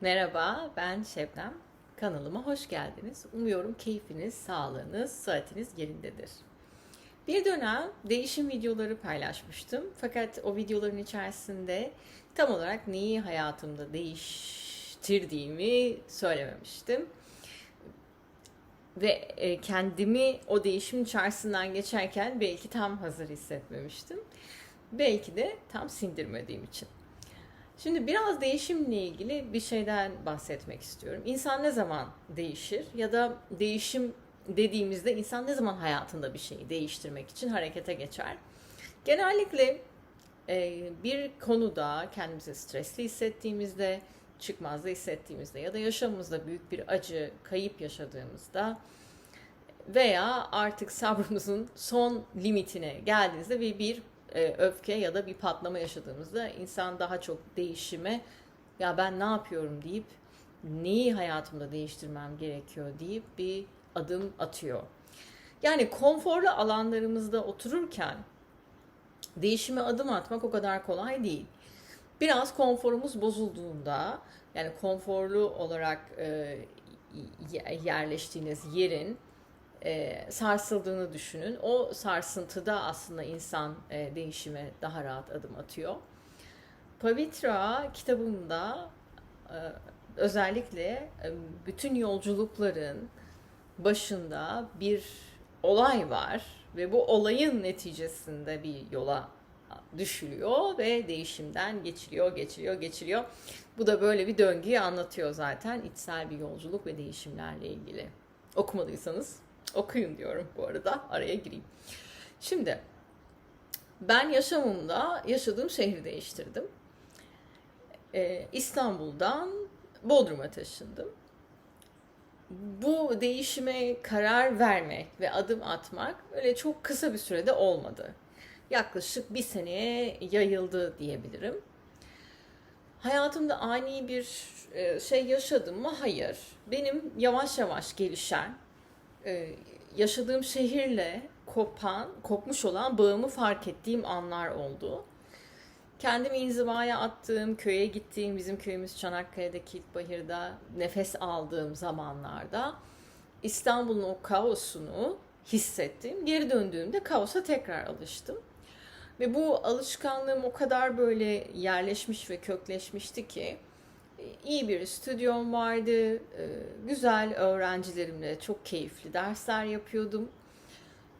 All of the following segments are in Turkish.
Merhaba, ben Şebnem. Kanalıma hoş geldiniz. Umuyorum keyfiniz, sağlığınız, sıhhatiniz yerindedir. Bir dönem değişim videoları paylaşmıştım. Fakat o videoların içerisinde tam olarak neyi hayatımda değiştirdiğimi söylememiştim. Ve e, kendimi o değişim içerisinden geçerken belki tam hazır hissetmemiştim. Belki de tam sindirmediğim için. Şimdi biraz değişimle ilgili bir şeyden bahsetmek istiyorum. İnsan ne zaman değişir ya da değişim dediğimizde insan ne zaman hayatında bir şeyi değiştirmek için harekete geçer? Genellikle e, bir konuda kendimizi stresli hissettiğimizde, çıkmazda hissettiğimizde ya da yaşamımızda büyük bir acı, kayıp yaşadığımızda veya artık sabrımızın son limitine geldiğinizde ve bir e, öfke ya da bir patlama yaşadığımızda insan daha çok değişime ya ben ne yapıyorum deyip neyi hayatımda değiştirmem gerekiyor deyip bir adım atıyor. Yani konforlu alanlarımızda otururken değişime adım atmak o kadar kolay değil. Biraz konforumuz bozulduğunda yani konforlu olarak e, yerleştiğiniz yerin e, sarsıldığını düşünün. O sarsıntıda aslında insan e, değişime daha rahat adım atıyor. Pavitra kitabımda e, özellikle e, bütün yolculukların başında bir olay var ve bu olayın neticesinde bir yola düşülüyor ve değişimden geçiliyor, geçiliyor, geçiliyor. Bu da böyle bir döngüyü anlatıyor zaten içsel bir yolculuk ve değişimlerle ilgili. Okumadıysanız okuyun diyorum bu arada araya gireyim. Şimdi ben yaşamımda yaşadığım şehri değiştirdim. Ee, İstanbul'dan Bodrum'a taşındım. Bu değişime karar vermek ve adım atmak öyle çok kısa bir sürede olmadı. Yaklaşık bir seneye yayıldı diyebilirim. Hayatımda ani bir e, şey yaşadım mı? Hayır. Benim yavaş yavaş gelişen e, yaşadığım şehirle kopan, kopmuş olan bağımı fark ettiğim anlar oldu. Kendimi inzivaya attığım, köye gittiğim, bizim köyümüz Çanakkale'de Kilitbahir'de nefes aldığım zamanlarda İstanbul'un o kaosunu hissettim. Geri döndüğümde kaosa tekrar alıştım. Ve bu alışkanlığım o kadar böyle yerleşmiş ve kökleşmişti ki iyi bir stüdyom vardı. Ee, güzel öğrencilerimle çok keyifli dersler yapıyordum.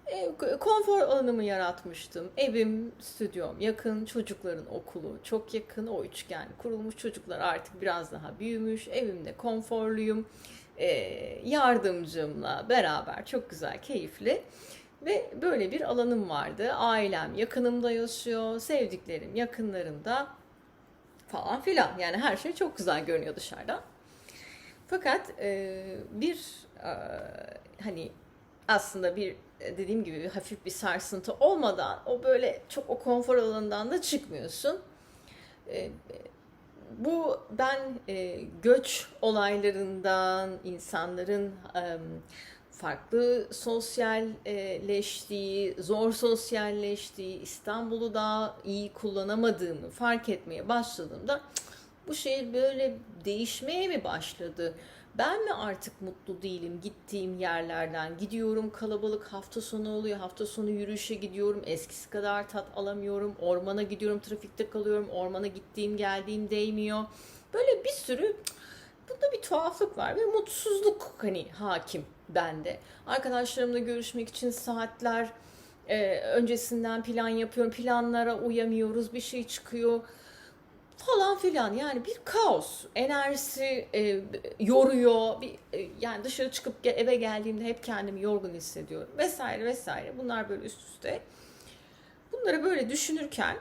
Ee, konfor alanımı yaratmıştım. Evim, stüdyom yakın, çocukların okulu çok yakın. O üçgen kurulmuş çocuklar artık biraz daha büyümüş. Evimde konforluyum. Ee, yardımcımla beraber çok güzel, keyifli. Ve böyle bir alanım vardı. Ailem yakınımda yaşıyor, sevdiklerim yakınlarımda falan filan. Yani her şey çok güzel görünüyor dışarıdan. Fakat e, bir e, hani aslında bir dediğim gibi hafif bir sarsıntı olmadan o böyle çok o konfor alanından da çıkmıyorsun. E, bu ben e, göç olaylarından insanların e, farklı sosyalleştiği, zor sosyalleştiği, İstanbul'u daha iyi kullanamadığımı fark etmeye başladığımda bu şehir böyle değişmeye mi başladı? Ben mi artık mutlu değilim gittiğim yerlerden? Gidiyorum kalabalık hafta sonu oluyor. Hafta sonu yürüyüşe gidiyorum. Eskisi kadar tat alamıyorum. Ormana gidiyorum, trafikte kalıyorum. Ormana gittiğim, geldiğim değmiyor. Böyle bir sürü bunda bir tuhaflık var ve mutsuzluk hani hakim bende. Arkadaşlarımla görüşmek için saatler e, öncesinden plan yapıyorum. Planlara uyamıyoruz. Bir şey çıkıyor falan filan yani bir kaos enerjisi e, yoruyor bir e, yani dışarı çıkıp eve geldiğimde hep kendimi yorgun hissediyorum vesaire vesaire bunlar böyle üst üste bunları böyle düşünürken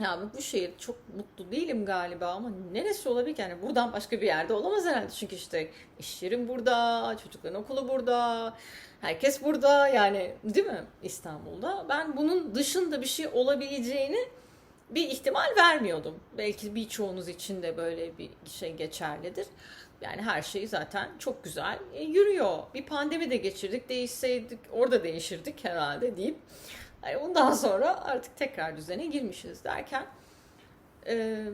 ya bu şehir çok mutlu değilim galiba ama neresi olabilir yani buradan başka bir yerde olamaz herhalde çünkü işte iş yerim burada, çocukların okulu burada, herkes burada yani değil mi İstanbul'da? Ben bunun dışında bir şey olabileceğini bir ihtimal vermiyordum. Belki birçoğunuz için de böyle bir şey geçerlidir. Yani her şey zaten çok güzel e, yürüyor. Bir pandemi de geçirdik, değişseydik orada değişirdik herhalde deyip yani ondan sonra artık tekrar düzene girmişiz derken e,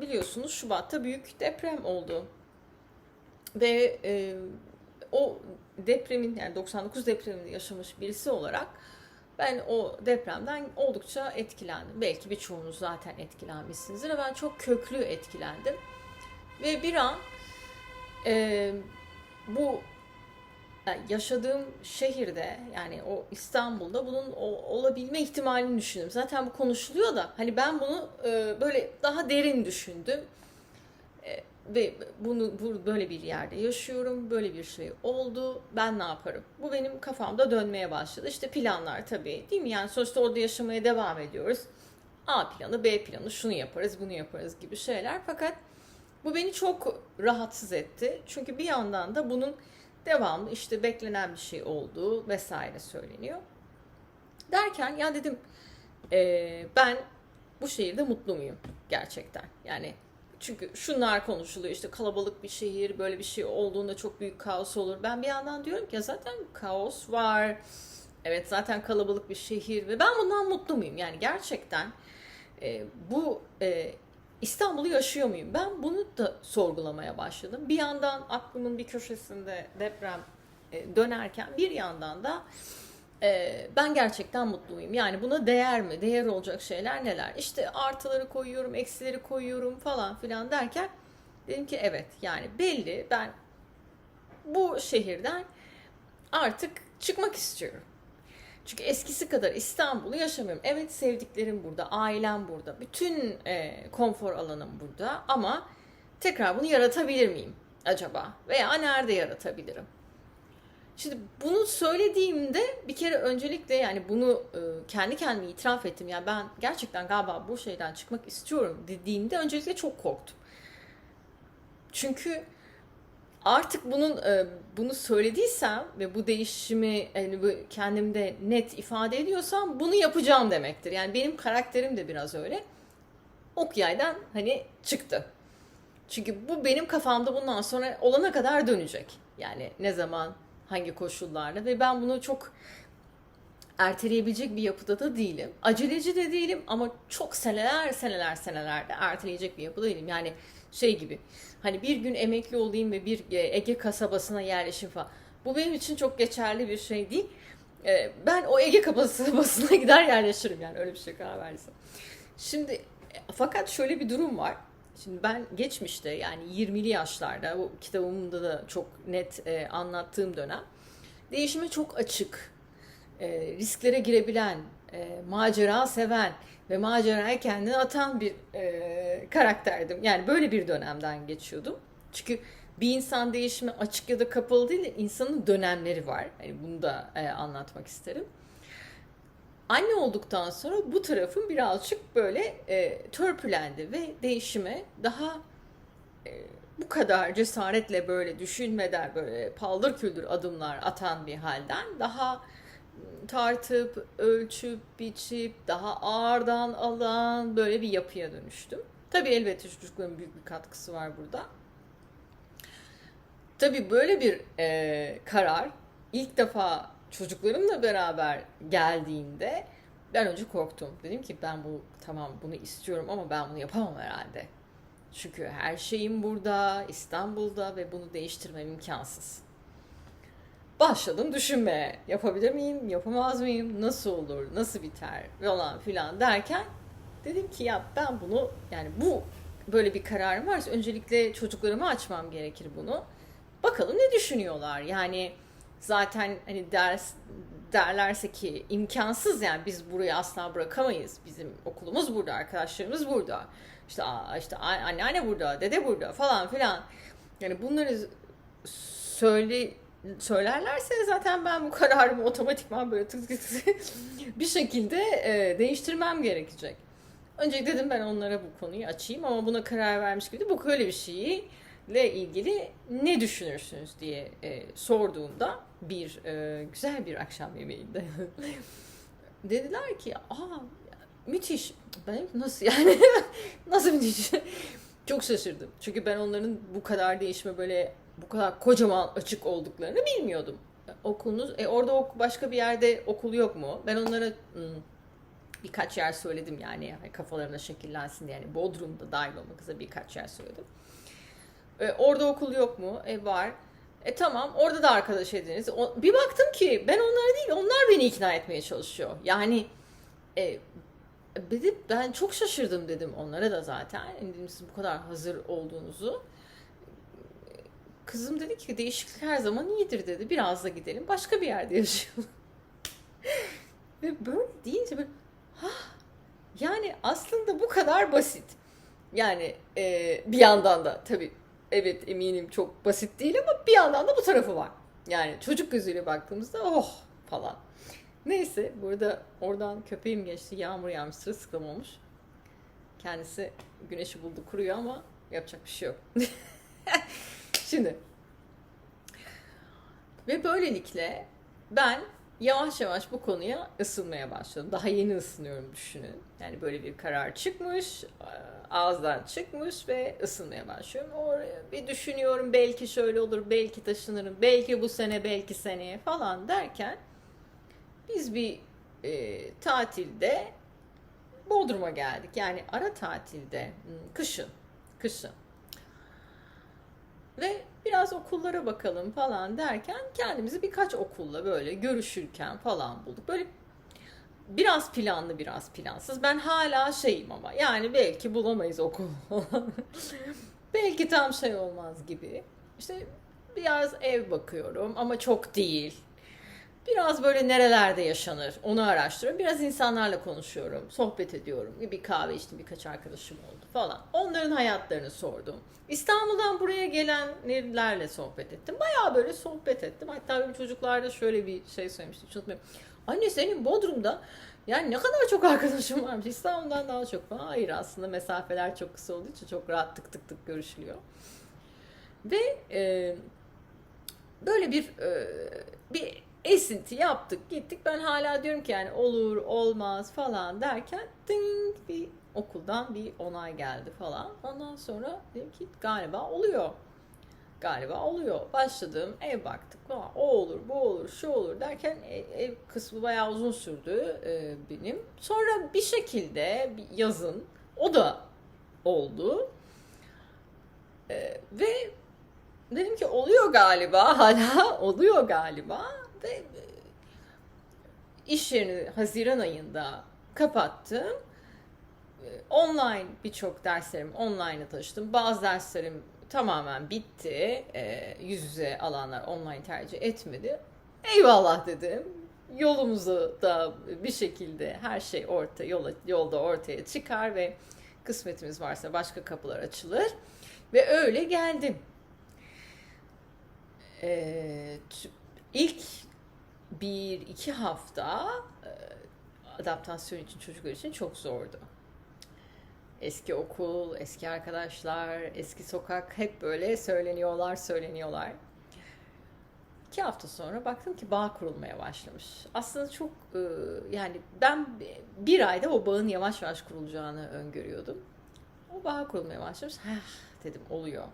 biliyorsunuz Şubat'ta büyük deprem oldu. Ve e, o depremin yani 99 depremini yaşamış birisi olarak ben o depremden oldukça etkilendim. Belki birçoğunuz zaten etkilenmişsinizdir. ama Ben çok köklü etkilendim. Ve bir an e, bu yaşadığım şehirde yani o İstanbul'da bunun o- olabilme ihtimalini düşündüm. Zaten bu konuşuluyor da hani ben bunu e, böyle daha derin düşündüm. E, ve bunu bu, böyle bir yerde yaşıyorum. Böyle bir şey oldu. Ben ne yaparım? Bu benim kafamda dönmeye başladı. İşte planlar tabii değil mi? Yani sonuçta orada yaşamaya devam ediyoruz. A planı, B planı, şunu yaparız, bunu yaparız gibi şeyler. Fakat bu beni çok rahatsız etti. Çünkü bir yandan da bunun devamlı işte beklenen bir şey olduğu vesaire söyleniyor. Derken ya dedim eee, ben bu şehirde mutlu muyum gerçekten? Yani çünkü şunlar konuşuluyor işte kalabalık bir şehir böyle bir şey olduğunda çok büyük kaos olur. Ben bir yandan diyorum ki ya zaten kaos var. Evet zaten kalabalık bir şehir ve ben bundan mutlu muyum? Yani gerçekten e, bu e, İstanbul'u yaşıyor muyum? Ben bunu da sorgulamaya başladım. Bir yandan aklımın bir köşesinde deprem e, dönerken bir yandan da e, ben gerçekten mutlu muyum? Yani buna değer mi? Değer olacak şeyler neler? İşte artıları koyuyorum, eksileri koyuyorum falan filan derken dedim ki evet yani belli ben bu şehirden artık çıkmak istiyorum. Çünkü eskisi kadar İstanbul'u yaşamıyorum. Evet sevdiklerim burada, ailem burada, bütün e, konfor alanım burada ama tekrar bunu yaratabilir miyim acaba? Veya nerede yaratabilirim? Şimdi bunu söylediğimde bir kere öncelikle yani bunu e, kendi kendime itiraf ettim. Yani ben gerçekten galiba bu şeyden çıkmak istiyorum dediğimde öncelikle çok korktum. Çünkü artık bunun e, bunu söylediysem ve bu değişimi yani bu kendimde net ifade ediyorsam bunu yapacağım demektir. Yani benim karakterim de biraz öyle. Ok yaydan hani çıktı. Çünkü bu benim kafamda bundan sonra olana kadar dönecek. Yani ne zaman, hangi koşullarla ve ben bunu çok erteleyebilecek bir yapıda da değilim. Aceleci de değilim ama çok seneler seneler senelerde erteleyecek bir yapıda değilim. Yani şey gibi hani bir gün emekli olayım ve bir e, Ege kasabasına yerleşim falan. Bu benim için çok geçerli bir şey değil. E, Ben o Ege kasabasına gider yerleşirim yani öyle bir şey karar verirsem. Şimdi e, fakat şöyle bir durum var. Şimdi ben geçmişte yani 20'li yaşlarda bu kitabımda da çok net e, anlattığım dönem değişime çok açık, e, risklere girebilen, e, macera seven ve maceraya kendini atan bir e, karakterdim. Yani böyle bir dönemden geçiyordum. Çünkü bir insan değişime açık ya da kapalı değil, insanın dönemleri var. Yani bunu da e, anlatmak isterim. Anne olduktan sonra bu tarafım birazcık böyle e, törpülendi ve değişime daha e, bu kadar cesaretle böyle düşünmeden böyle paldır küldür adımlar atan bir halden daha tartıp, ölçüp, biçip, daha ağırdan alan böyle bir yapıya dönüştüm. Tabii elbette çocukların büyük bir katkısı var burada. Tabii böyle bir e, karar ilk defa çocuklarımla beraber geldiğinde ben önce korktum. Dedim ki ben bu tamam bunu istiyorum ama ben bunu yapamam herhalde. Çünkü her şeyim burada, İstanbul'da ve bunu değiştirmem imkansız. Başladım düşünmeye. Yapabilir miyim, yapamaz mıyım, nasıl olur, nasıl biter falan filan derken dedim ki ya ben bunu yani bu böyle bir kararım varsa öncelikle çocuklarıma açmam gerekir bunu. Bakalım ne düşünüyorlar. Yani zaten hani ders derlerse ki imkansız yani biz burayı asla bırakamayız. Bizim okulumuz burada, arkadaşlarımız burada. İşte işte anneanne burada, dede burada falan filan. Yani bunları söyle söylerlerse zaten ben bu kararımı otomatikman böyle tık tık tık bir şekilde e, değiştirmem gerekecek. Önce dedim ben onlara bu konuyu açayım ama buna karar vermiş gibi de bu böyle bir şeyi ile ilgili ne düşünürsünüz diye e, sorduğumda bir e, güzel bir akşam yemeğinde dediler ki aa müthiş. Ben nasıl yani? Nasıl müthiş? Çok şaşırdım. Çünkü ben onların bu kadar değişime böyle bu kadar kocaman açık olduklarını bilmiyordum okulunuz e, orada ok, başka bir yerde okul yok mu ben onlara "Hmm, birkaç yer söyledim yani kafalarına şekillensin diye. Yani Bodrum'da dahil olmak üzere birkaç yer söyledim. E, orada okul yok mu? E var. E tamam orada da arkadaş ediniz. O, bir baktım ki ben onlara değil onlar beni ikna etmeye çalışıyor. Yani e, dedim, ben çok şaşırdım dedim onlara da zaten. Yani dedim siz bu kadar hazır olduğunuzu. Kızım dedi ki değişiklik her zaman iyidir dedi. Biraz da gidelim. Başka bir yerde yaşayalım. Ve böyle deyince böyle ha yani aslında bu kadar basit. Yani e, bir yandan da tabii evet eminim çok basit değil ama bir yandan da bu tarafı var. Yani çocuk gözüyle baktığımızda oh falan. Neyse burada oradan köpeğim geçti. Yağmur yağmış sırılsıklam olmuş. Kendisi güneşi buldu kuruyor ama yapacak bir şey yok. Şimdi ve böylelikle ben yavaş yavaş bu konuya ısınmaya başladım. Daha yeni ısınıyorum düşünün. Yani böyle bir karar çıkmış, ağızdan çıkmış ve ısınmaya başlıyorum. Oraya bir düşünüyorum belki şöyle olur, belki taşınırım, belki bu sene, belki seneye falan derken biz bir e, tatilde Bodrum'a geldik. Yani ara tatilde, kışın, kışın. Ve biraz okullara bakalım falan derken kendimizi birkaç okulla böyle görüşürken falan bulduk. Böyle biraz planlı biraz plansız. Ben hala şeyim ama yani belki bulamayız okul belki tam şey olmaz gibi. İşte biraz ev bakıyorum ama çok değil. Biraz böyle nerelerde yaşanır onu araştırıyorum. Biraz insanlarla konuşuyorum, sohbet ediyorum. Bir kahve içtim, birkaç arkadaşım oldu falan. Onların hayatlarını sordum. İstanbul'dan buraya gelenlerle sohbet ettim. Bayağı böyle sohbet ettim. Hatta benim çocuklarda şöyle bir şey söylemiştim. Hiç unutmayayım. Anne senin Bodrum'da yani ne kadar çok arkadaşım varmış. İstanbul'dan daha çok. Hayır aslında mesafeler çok kısa olduğu için çok rahat tık tık tık görüşülüyor. Ve e, böyle bir e, bir esinti yaptık gittik. Ben hala diyorum ki yani olur olmaz falan derken ding bir okuldan bir onay geldi falan. Ondan sonra dedim ki galiba oluyor. Galiba oluyor. Başladım ev baktık. O olur bu olur şu olur derken ev, ev kısmı bayağı uzun sürdü e, benim. Sonra bir şekilde yazın o da oldu. E, ve dedim ki oluyor galiba hala oluyor galiba ve e, iş yerini Haziran ayında kapattım. E, online birçok derslerim online'a taşıdım. Bazı derslerim tamamen bitti. E, yüz yüze alanlar online tercih etmedi. Eyvallah dedim. Yolumuzu da bir şekilde her şey orta yola, yolda ortaya çıkar ve kısmetimiz varsa başka kapılar açılır. Ve öyle geldim. Ee, ilk bir iki hafta e, adaptasyon için çocuklar için çok zordu. Eski okul, eski arkadaşlar, eski sokak hep böyle söyleniyorlar, söyleniyorlar. İki hafta sonra baktım ki bağ kurulmaya başlamış. Aslında çok e, yani ben bir ayda o bağın yavaş yavaş kurulacağını öngörüyordum. O bağ kurulmaya başlamış. Heh dedim oluyor.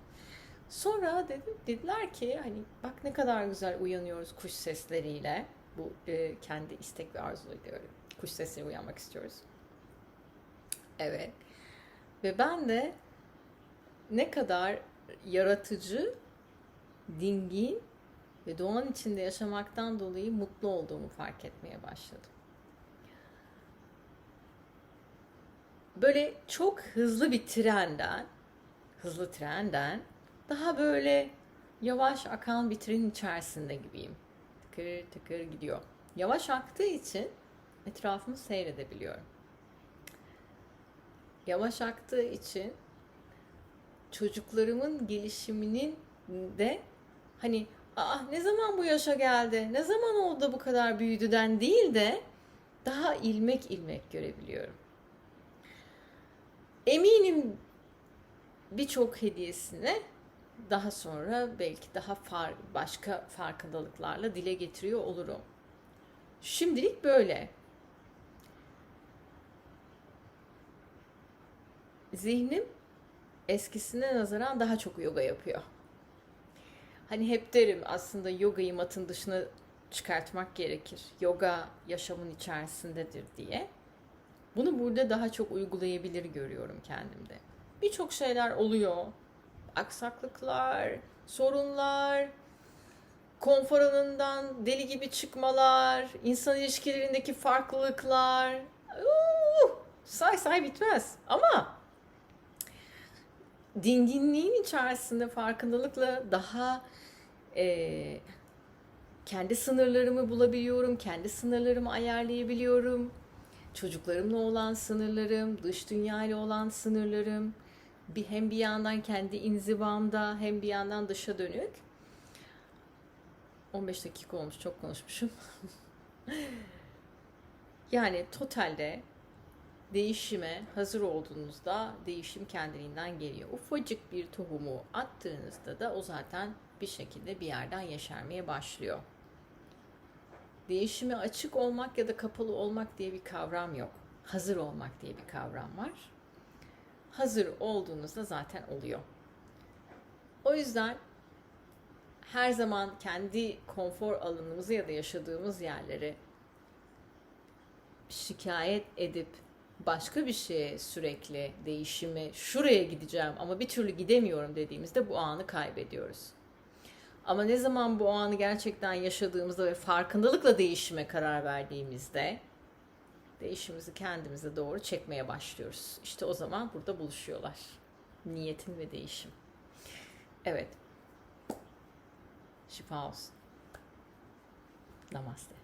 Sonra dedim, dediler ki hani bak ne kadar güzel uyanıyoruz kuş sesleriyle. Bu e, kendi istek ve arzuyla öyle. Kuş sesine uyanmak istiyoruz. Evet. Ve ben de ne kadar yaratıcı, dingin ve doğanın içinde yaşamaktan dolayı mutlu olduğumu fark etmeye başladım. Böyle çok hızlı bir trenden, hızlı trenden daha böyle yavaş akan bir trenin içerisinde gibiyim. Tıkır tıkır gidiyor. Yavaş aktığı için etrafımı seyredebiliyorum. Yavaş aktığı için çocuklarımın gelişiminin de hani ah ne zaman bu yaşa geldi, ne zaman oldu bu kadar büyüdüden değil de daha ilmek ilmek görebiliyorum. Eminim birçok hediyesine daha sonra belki daha far, başka farkındalıklarla dile getiriyor olurum. Şimdilik böyle. Zihnim eskisine nazaran daha çok yoga yapıyor. Hani hep derim aslında yogayı matın dışına çıkartmak gerekir. Yoga yaşamın içerisindedir diye. Bunu burada daha çok uygulayabilir görüyorum kendimde. Birçok şeyler oluyor. Aksaklıklar, sorunlar, konfor alanından deli gibi çıkmalar, insan ilişkilerindeki farklılıklar. Uuu, say say bitmez. Ama dinginliğin içerisinde farkındalıkla daha e, kendi sınırlarımı bulabiliyorum, kendi sınırlarımı ayarlayabiliyorum. Çocuklarımla olan sınırlarım, dış dünyayla olan sınırlarım, bir hem bir yandan kendi inzivamda hem bir yandan dışa dönük. 15 dakika olmuş, çok konuşmuşum. yani totalde değişime hazır olduğunuzda değişim kendiliğinden geliyor. Ufacık bir tohumu attığınızda da o zaten bir şekilde bir yerden yeşermeye başlıyor. Değişime açık olmak ya da kapalı olmak diye bir kavram yok. Hazır olmak diye bir kavram var. Hazır olduğunuzda zaten oluyor. O yüzden her zaman kendi konfor alanımızı ya da yaşadığımız yerleri şikayet edip başka bir şeye sürekli değişimi şuraya gideceğim ama bir türlü gidemiyorum dediğimizde bu anı kaybediyoruz. Ama ne zaman bu anı gerçekten yaşadığımızda ve farkındalıkla değişime karar verdiğimizde değişimimizi kendimize doğru çekmeye başlıyoruz. İşte o zaman burada buluşuyorlar. Niyetin ve değişim. Evet. Şifa olsun. Namaste.